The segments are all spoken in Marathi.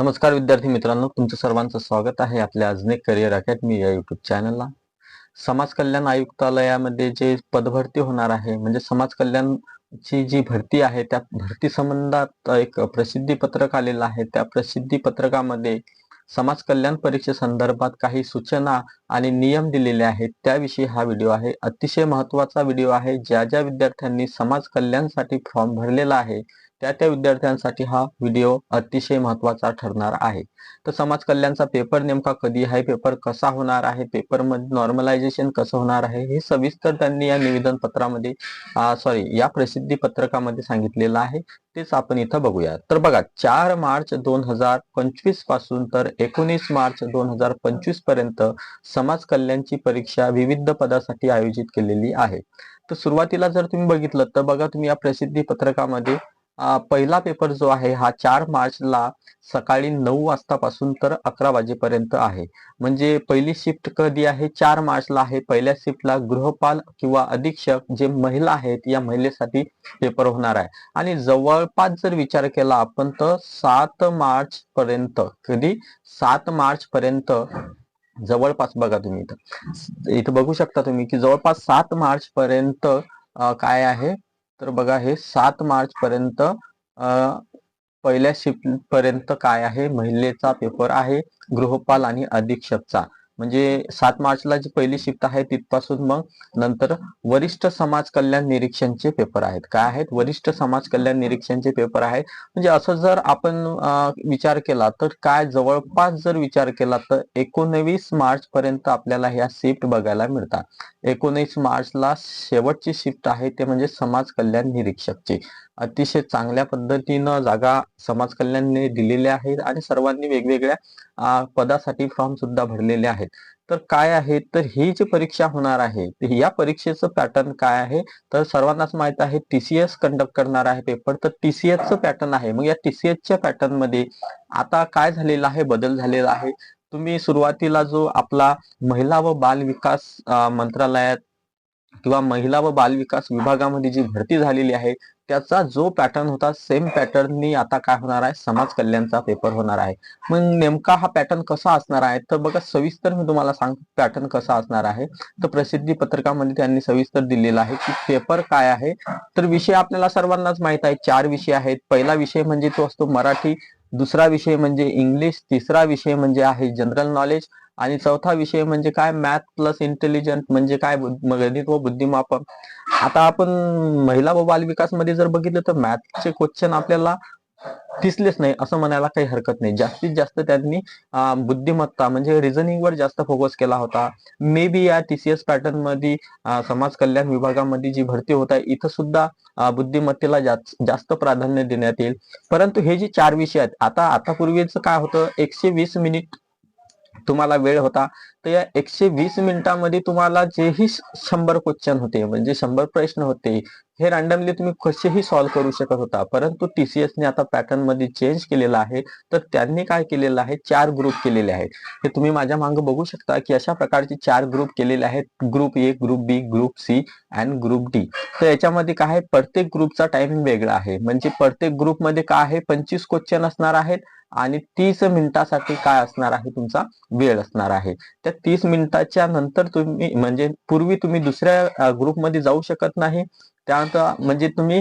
नमस्कार विद्यार्थी मित्रांनो तुमचं सर्वांचं स्वागत आहे आपल्या अजने करिअर अकॅडमी या युट्यूब चॅनलला समाज कल्याण आयुक्तालयामध्ये जे पदभरती होणार आहे म्हणजे समाज कल्याणची जी भरती आहे त्या भरती संबंधात एक प्रसिद्धी पत्रक आलेलं आहे. त्या प्रसिद्धी पत्रकामध्ये समाज कल्याण परीक्षेसंदर्भात काही सूचना आणि नियम दिलेले आहेत. त्याविषयी हा व्हिडिओ आहे. अतिशय महत्त्वाचा व्हिडिओ आहे. ज्या ज्या विद्यार्थ्यांनी समाज कल्याणसाठी फॉर्म भरलेला आहे त्या त्या विद्यार्थ्यांसाठी हा व्हिडिओ अतिशय महत्त्वाचा ठरणार आहे. तर समाज कल्याणचा पेपर नेमका कधी आहे? पेपर कसा होणार आहे? पेपरमध्ये नॉर्मलायझेशन कसं होणार आहे? हे सविस्तर त्यांनी या निवेदन पत्रामध्ये सॉरी या प्रसिद्धी पत्रकामध्ये सांगितलेलं आहे. तेच आपण इथं बघूया. तर बघा चार मार्च दोन हजार पंचवीसपासून तर एकोणीस मार्च दोन हजार पंचवीसपर्यंत समाज कल्याणची परीक्षा विविध पदासाठी आयोजित केलेली आहे. तर सुरुवातीला जर तुम्ही बघितलं तर बघा तुम्ही या प्रसिद्धी पत्रकामध्ये पहिला पेपर जो आहे हा चार मार्चला सकाळी नऊ वाजतापासून तर अकरा वाजेपर्यंत आहे. म्हणजे पहिली शिफ्ट कधी आहे? चार मार्चला आहे. पहिल्या शिफ्टला गृहपाल किंवा अधीक्षक जे महिला आहेत या महिलेसाठी पेपर होणार आहे. आणि जवळपास जर विचार केला आपण तर सात मार्च पर्यंत कधी? सात मार्च पर्यंत जवळपास बघा तुम्ही इथं. इथं बघू शकता तुम्ही की जवळपास सात मार्च पर्यंत काय आहे? तर बघा हे सात मार्च पर्यंत पहिल्या शिफ्ट पर्यंत काय आहे? महिलेचा पेपर आहे गृहपाल आणि अधीक्षकचा. म्हणजे सात मार्चला जी पहिली शिफ्ट आहे तिथपासून मग नंतर वरिष्ठ समाज कल्याण निरीक्षणचे पेपर आहेत. काय आहेत? वरिष्ठ समाज कल्याण निरीक्षणचे पेपर आहेत. म्हणजे असं जर आपण विचार केला तर काय जवळपास जर विचार केला तर एकोणवीस मार्च पर्यंत आपल्याला ह्या शिफ्ट बघायला मिळतात. एकोणीस मार्चला शेवटची शिफ्ट आहे ते म्हणजे समाज कल्याण निरीक्षकची. अतिशय चांगल्या पद्धतीनं जागा समाज कल्याणने दिलेल्या आहेत आणि सर्वांनी वेगवेगळ्या पदासाठी फॉर्म सुद्धा भरलेले आहेत. तर काय आहे? तर ही जी परीक्षा होणार आहे या परीक्षेचं पॅटर्न काय आहे? तर सर्वांनाच माहीत आहे टीसीएस कंडक्ट करणार आहे पेपर तर टीसीएसचं पॅटर्न आहे. मग या टीसीएसच्या पॅटर्नमध्ये आता काय झालेलं आहे? बदल झालेला आहे. तुम्ही सुरुवातीला जो आपला महिला व बाल विकास मंत्रालयात किंवा महिला व बाल विकास विभागामध्ये जी भरती झालेली आहे त्याचा जो पॅटर्न होता सेम पॅटर्ननी आता काय होणार आहे? समाज कल्याणचा पेपर होणार आहे. मग नेमका हा पॅटर्न कसा असणार आहे? तर बघा सविस्तर मी तुम्हाला सांग पॅटर्न कसा असणार आहे? तर प्रसिद्धी पत्रकामध्ये त्यांनी सविस्तर दिलेला आहे की पेपर काय आहे? तर विषय आपल्याला सर्वांनाच माहीत आहे. चार विषय आहेत. पहिला विषय म्हणजे तो असतो मराठी दुसरा विषय म्हणजे इंग्लिश तिसरा विषय म्हणजे आहे जनरल नॉलेज आणि चौथा विषय म्हणजे काय? मॅथ प्लस इंटेलिजंट म्हणजे काय? गणित व बुद्धिमापन. आता आपण महिला व बाल विकासमध्ये जर बघितलं तर मॅथचे क्वेश्चन आपल्याला दिसलेच नाही असं म्हणायला काही हरकत नाही. जास्तीत जास्त त्यांनी बुद्धिमत्ता म्हणजे रिझनिंग वर जास्त फोकस केला होता. मे बी या टीसीएस पॅटर्नमध्ये समाज कल्याण विभागामध्ये जी भरती होत आहे इथं सुद्धा बुद्धिमत्तेला जास्त प्राधान्य देण्यात येईल. परंतु हे जे चार विषय आहेत आता आता पूर्वीच काय होतं? एकशे वीस मिनिट तुम्हाला वेळ होता. तर या एकशे वीस मिनिटांमध्ये तुम्हाला जेही शंभर क्वेश्चन होते म्हणजे शंभर प्रश्न होते हे रॅन्डमली तुम्ही कसेही सॉल्व्ह करू शकत होता. परंतु टीसीएस ने आता पॅटर्नमध्ये चेंज केलेला आहे. तर त्यांनी काय केलेलं आहे? चार ग्रुप केलेले आहेत. हे तुम्ही माझ्या मागे बघू शकता की अशा प्रकारचे चार ग्रुप केलेले आहेत. Group A group B group C and group D तर याच्यामध्ये काय आहे? प्रत्येक ग्रुपचा टायमिंग वेगळा आहे. म्हणजे प्रत्येक ग्रुपमध्ये काय आहे? पंचवीस क्वेश्चन असणार आहेत आणि तीस मिनिटासाठी काय असणार आहे? तुमचा वेळ असणार आहे. त्या तीस मिनिटाच्या नंतर तुम्ही म्हणजे पूर्वी तुम्ही दुसऱ्या ग्रुपमध्ये जाऊ शकत नाही. त्यानंतर म्हणजे तुम्ही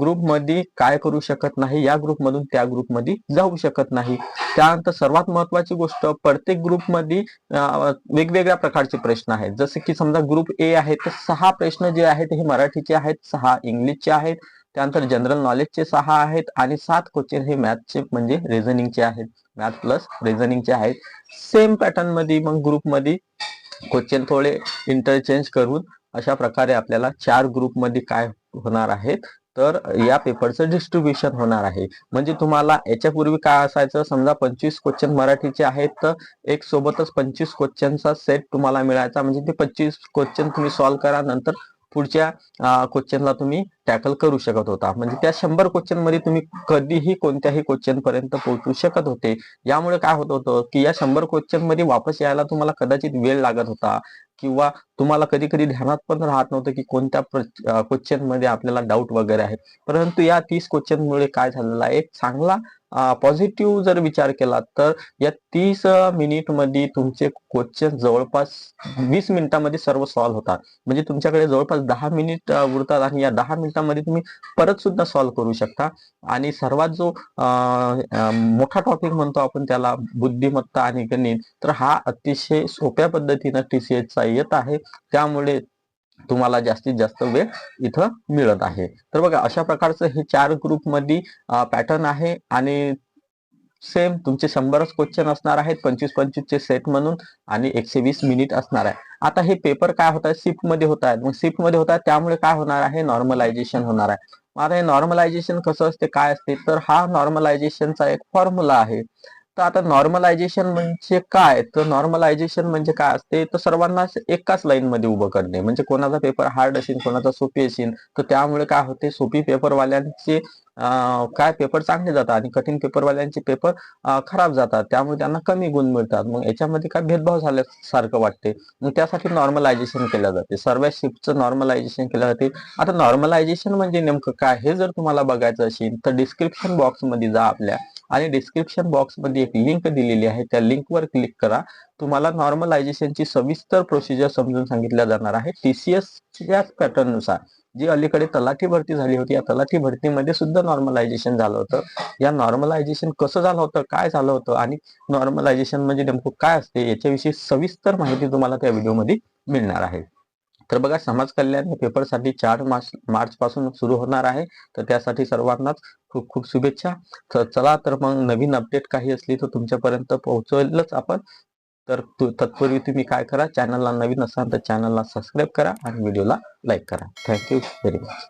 ग्रुपमध्ये काय करू शकत नाही या ग्रुपमधून त्या ग्रुपमध्ये जाऊ शकत नाही. त्यानंतर सर्वात महत्वाची गोष्ट प्रत्येक ग्रुपमध्ये वेगवेगळ्या प्रकारचे प्रश्न आहेत. जसे की समजा ग्रुप ए आहे तर सहा प्रश्न जे आहेत हे मराठीचे आहेत सहा इंग्लिशचे आहेत. त्यानंतर जनरल नॉलेजचे सहा आहेत आणि सात क्वेश्चन हे मॅथचे म्हणजे रिझनिंगचे आहेत. मॅथ प्लस रिझनिंगचे आहेत. सेम पॅटर्नमध्ये मग ग्रुपमध्ये क्वेश्चन थोडे इंटरचेंज करून अशा प्रकारे आपल्याला चार ग्रुपमध्ये काय होणार आहेत तर या पेपरचं डिस्ट्रीब्युशन होणार आहे. म्हणजे तुम्हाला याच्यापूर्वी काय असायचं? समजा पंचवीस क्वेश्चन मराठीचे आहेत तर एक सोबतच पंचवीस क्वेश्चनचा सेट तुम्हाला मिळायचा. म्हणजे ते पंचवीस क्वेश्चन तुम्ही सॉल्व्ह करा नंतर पुढच्या क्वेश्चनला तुम्ही टॅकल करू शकत होता. म्हणजे त्या शंभर क्वेश्चनमध्ये तुम्ही कधीही कोणत्याही क्वेश्चन पर्यंत पोहोचू शकत होते. यामुळे काय होत होतं की या शंभर क्वेश्चनमध्ये वापस यायला तुम्हाला कदाचित वेळ लागत होता. किंवा तुम्हाला कधी कधी ध्यानात पण राहत नव्हतं की कोणत्या क्वेश्चनमध्ये आपल्याला डाऊट वगैरे आहे. परंतु या तीस क्वेश्चन मुळे काय झालेला आहे? एक चांगला पॉझिटिव्ह जर विचार केला तर या तीस मिनिटमध्ये तुमचे क्वेश्चन जवळपास वीस मिनिटांमध्ये सर्व सॉल्व्ह होतात. म्हणजे तुमच्याकडे जवळपास दहा मिनिट उरतात आणि या दहा मिनिटांमध्ये तुम्ही परत सुद्धा सॉल्व्ह करू शकता. आणि सर्वात जो मोठा टॉपिक म्हणतो आपण त्याला बुद्धिमत्ता आणि गणित तर हा अतिशय सोप्या पद्धतीनं टीसीएच चा येत आहे. त्यामुळे तुम्हाला जास्तीत जास्त वेळ इथं मिळत आहे. तर बघा अशा प्रकारचं हे चार ग्रुपमध्ये पॅटर्न आहे. आणि सेम तुमचे शंभरच क्वेश्चन असणार आहेत पंचवीस पंचवीसचे सेट म्हणून आणि एकशे वीस मिनिट असणार आहे. आता हे पेपर काय होत आहे? शिफ्टमध्ये होत आहेत मग शिफ्टमध्ये होत आहे त्यामुळे काय होणार आहे? नॉर्मलायझेशन होणार आहे. मग आता हे नॉर्मलायझेशन कसं असते काय असते? तर हा नॉर्मलायझेशनचा एक फॉर्म्युला आहे. तर आता नॉर्मलायझेशन म्हणजे काय? तर नॉर्मलायझेशन म्हणजे काय असते? तर सर्वांना एकाच लाईन मध्ये उभं करणे. म्हणजे कोणाचा पेपर हार्ड असेल कोणाचा सोपी असेल तर त्यामुळे काय होते? सोपी पेपरवाल्यांचे काय पेपर चांगले जातात आणि कठीण पेपरवाल्यांचे पेपर खराब जातात. त्यामुळे त्यांना कमी गुण मिळतात. मग याच्यामध्ये काय भेदभाव झाल्यासारखं वाटते. मग त्यासाठी नॉर्मलायझेशन केलं जाते. सर्व शिफ्टचं नॉर्मलायझेशन केलं जाते. आता नॉर्मलायझेशन म्हणजे नेमकं काय? हे जर तुम्हाला बघायचं असेल तर डिस्क्रिप्शन बॉक्समध्ये जा आपल्या. आणि डिस्क्रिप्शन बॉक्समध्ये एक लिंक दिलेली आहे. त्या लिंकवर क्लिक करा. तुम्हाला नॉर्मलायझेशनची सविस्तर प्रोसिजर समजून सांगितल्या जाणार आहे. टीसीएस च्या एसच्याच पॅटर्ननुसार जी अलीकडे तलाठी भरती झाली होती या तलाठी भरतीमध्ये सुद्धा नॉर्मलायझेशन झालं होतं. या नॉर्मलायझेशन कसं झालं होतं काय झालं होतं आणि नॉर्मलायझेशन म्हणजे नेमकं काय असते याच्याविषयी सविस्तर माहिती तुम्हाला त्या व्हिडिओमध्ये मिळणार आहे. तर बघा समाज कल्याण या पेपरसाठी चार मार्च मार्च पासून सुरू होणार आहे. तर त्यासाठी सर्वांनाच खूप खूप शुभेच्छा. तर चला तर मग नवीन अपडेट काही असली तर तुमच्यापर्यंत पोहोचवलंच आपण. तर तत्पूर्वी तुम्ही काय करा चॅनलला नवीन असाल तर चॅनलला सबस्क्राईब करा आणि व्हिडिओला लाईक करा. Thank you very much.